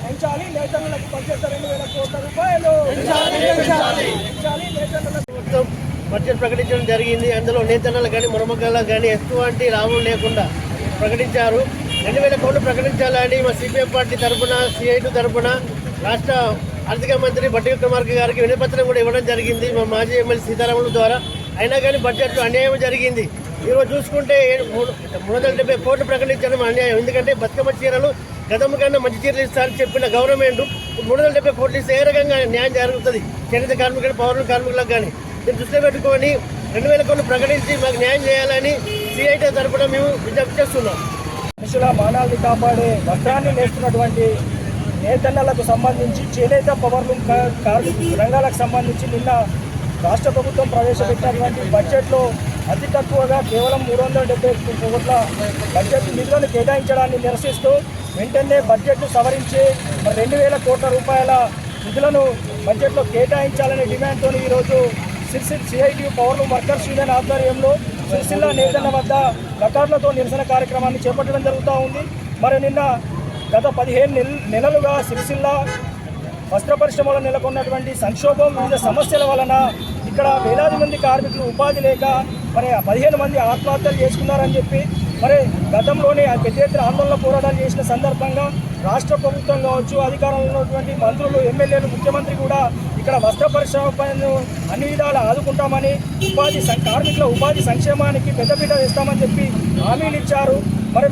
పెంచాలి నేతలకు బడ్జెట్ రెండు వేల కోట్ల రూపాయలు బడ్జెట్ ప్రకటించడం జరిగింది. అందులో నేతన్నలు కానీ మురమగల్లా కానీ ఎటువంటి లాభం లేకుండా ప్రకటించారు. రెండు వేల కోట్లు ప్రకటించాలని మా సిపిఎం పార్టీ తరఫున సిఐటి తరఫున రాష్ట్ర ఆర్థిక మంత్రి బట్టి విక్రమార్క గారికి వినపత్రం కూడా ఇవ్వడం జరిగింది. మా మాజీ ఎమ్మెల్యే సీతారాముల ద్వారా. అయినా కానీ బడ్జెట్లో అన్యాయం జరిగింది. ఈరోజు చూసుకుంటే మూడు వందల డెబ్బై కోట్లు ప్రకటించడం అన్యాయం. ఎందుకంటే బతుకమ్మ చీరలు గతం కన్నా మంచి చీరలు ఇస్తారని చెప్పిన గవర్నమెంట్ మూడు వందల డెబ్బై కోట్లు ఇస్తే ఏ రకంగా న్యాయం జరుగుతుంది? చేనేత కార్మికులు పౌరుల కార్మికులకు కానీ. దీన్ని దృష్టిలో పెట్టుకొని రెండు వేల కోట్లు ప్రకటించి మాకు న్యాయం చేయాలని సిఐటి తరపున మేము విజ్ఞప్తి చేస్తున్నాం. మనుషుల మానవాళి కాపాడే వస్త్రాన్ని నేస్తున్నటువంటి నేతన్నలకు సంబంధించి చేనేత పవర్లు రంగాలకు సంబంధించి నిన్న రాష్ట్ర ప్రభుత్వం ప్రవేశపెట్టినటువంటి బడ్జెట్లో అతి తక్కువగా కేవలం మూడు వందల డెబ్బై కోట్ల బడ్జెట్ నిధులను కేటాయించడాన్ని నిరసిస్తూ వెంటనే బడ్జెట్ను సవరించి రెండు వేల కోట్ల రూపాయల నిధులను బడ్జెట్లో కేటాయించాలనే డిమాండ్తో ఈరోజు Sircilla CITU power workers union ఆధ్వర్యంలో సిరిసిల్ల నేతన్న వద్ద ప్లకార్లతో నిరసన కార్యక్రమాన్ని చేపట్టడం జరుగుతూ ఉంది. మరి నిన్న గత పదిహేను నెల నెలలుగా సిరిసిల్ల వస్త్ర పరిశ్రమలో నెలకొన్నటువంటి సంక్షోభం వివిధ సమస్యల వలన ఇక్కడ వేలాది మంది కార్మికులు ఉపాధి లేక మరి పదిహేను మంది ఆత్మహత్యలు చేసుకున్నారని చెప్పి మరి గతంలోనే పెద్ద ఎత్తున ఆందోళన పోరాటాలు చేసిన సందర్భంగా రాష్ట్ర ప్రభుత్వం కావచ్చు అధికారంలో ఉన్నటువంటి మంత్రులు ఎమ్మెల్యేలు ముఖ్యమంత్రి కూడా ఇక్కడ వస్త్ర పరిశ్రమ అన్ని విధాలు ఆదుకుంటామని ఉపాధి సం- కార్మికుల ఉపాధి సంక్షేమానికి పెద్దపీట వేస్తామని చెప్పి హామీలు ఇచ్చారు. మరి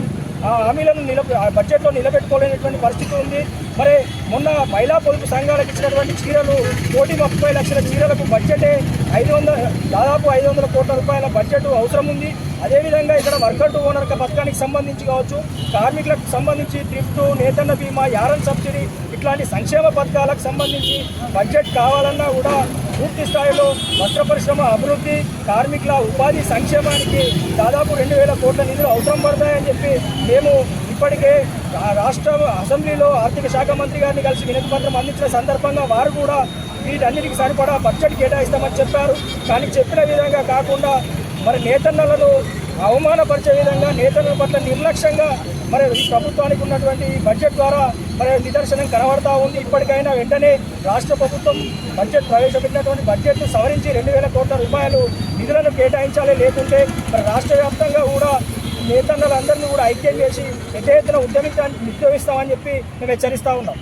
ఆ హామీలను నిలబ ఆ బడ్జెట్లో నిలబెట్టుకోలేనటువంటి పరిస్థితి ఉంది. మరి మొన్న మహిళా పొదుపు సంఘాలకు ఇచ్చినటువంటి చీరలు కోటి ముప్పై లక్షల చీరలకు బడ్జెటే ఐదు వందల దాదాపు ఐదు వందల కోట్ల రూపాయల బడ్జెట్ అవసరం ఉంది. అదేవిధంగా ఇక్కడ వర్కర్ టు ఓనర్ పథకానికి సంబంధించి కావచ్చు కార్మికులకు సంబంధించి థ్రిఫ్ట్ నేతన్న బీమా యారన్ సబ్సిడీ ఇట్లాంటి సంక్షేమ పథకాలకు సంబంధించి బడ్జెట్ కావాలన్నా కూడా పూర్తి స్థాయిలో వస్త్ర పరిశ్రమ అభివృద్ధి కార్మికుల ఉపాధి సంక్షేమానికి దాదాపు రెండు వేల కోట్ల నిధులు అవసరం పడతాయని చెప్పి మేము ఇప్పటికే రాష్ట్ర అసెంబ్లీలో ఆర్థిక శాఖ మంత్రి గారిని కలిసి వినతి పత్రం అందించిన సందర్భంగా వారు కూడా వీటన్నిటికి సరిపడా బడ్జెట్ కేటాయిస్తామని చెప్పారు. కానీ చెప్పిన విధంగా కాకుండా మరి నేతన్నలను అవమానపరిచే విధంగా నేతల పట్ల నిర్లక్ష్యంగా మరి ఈ ప్రభుత్వానికి ఉన్నటువంటి బడ్జెట్ ద్వారా మరి నిదర్శనం కనబడతా ఉంది. ఇప్పటికైనా వెంటనే రాష్ట్ర ప్రభుత్వం బడ్జెట్ ప్రవేశపెట్టినటువంటి బడ్జెట్ను సవరించి రెండు వేల కోట్ల రూపాయలు నిధులను కేటాయించాలి. లేకుంటే మరి రాష్ట్ర వ్యాప్తంగా కూడా నేతన్నలందరినీ కూడా ఐక్యం చేసి పెద్ద ఎత్తున ఉద్యమించడానికి ఉద్యమిస్తామని చెప్పి మేము హెచ్చరిస్తూ ఉన్నాం.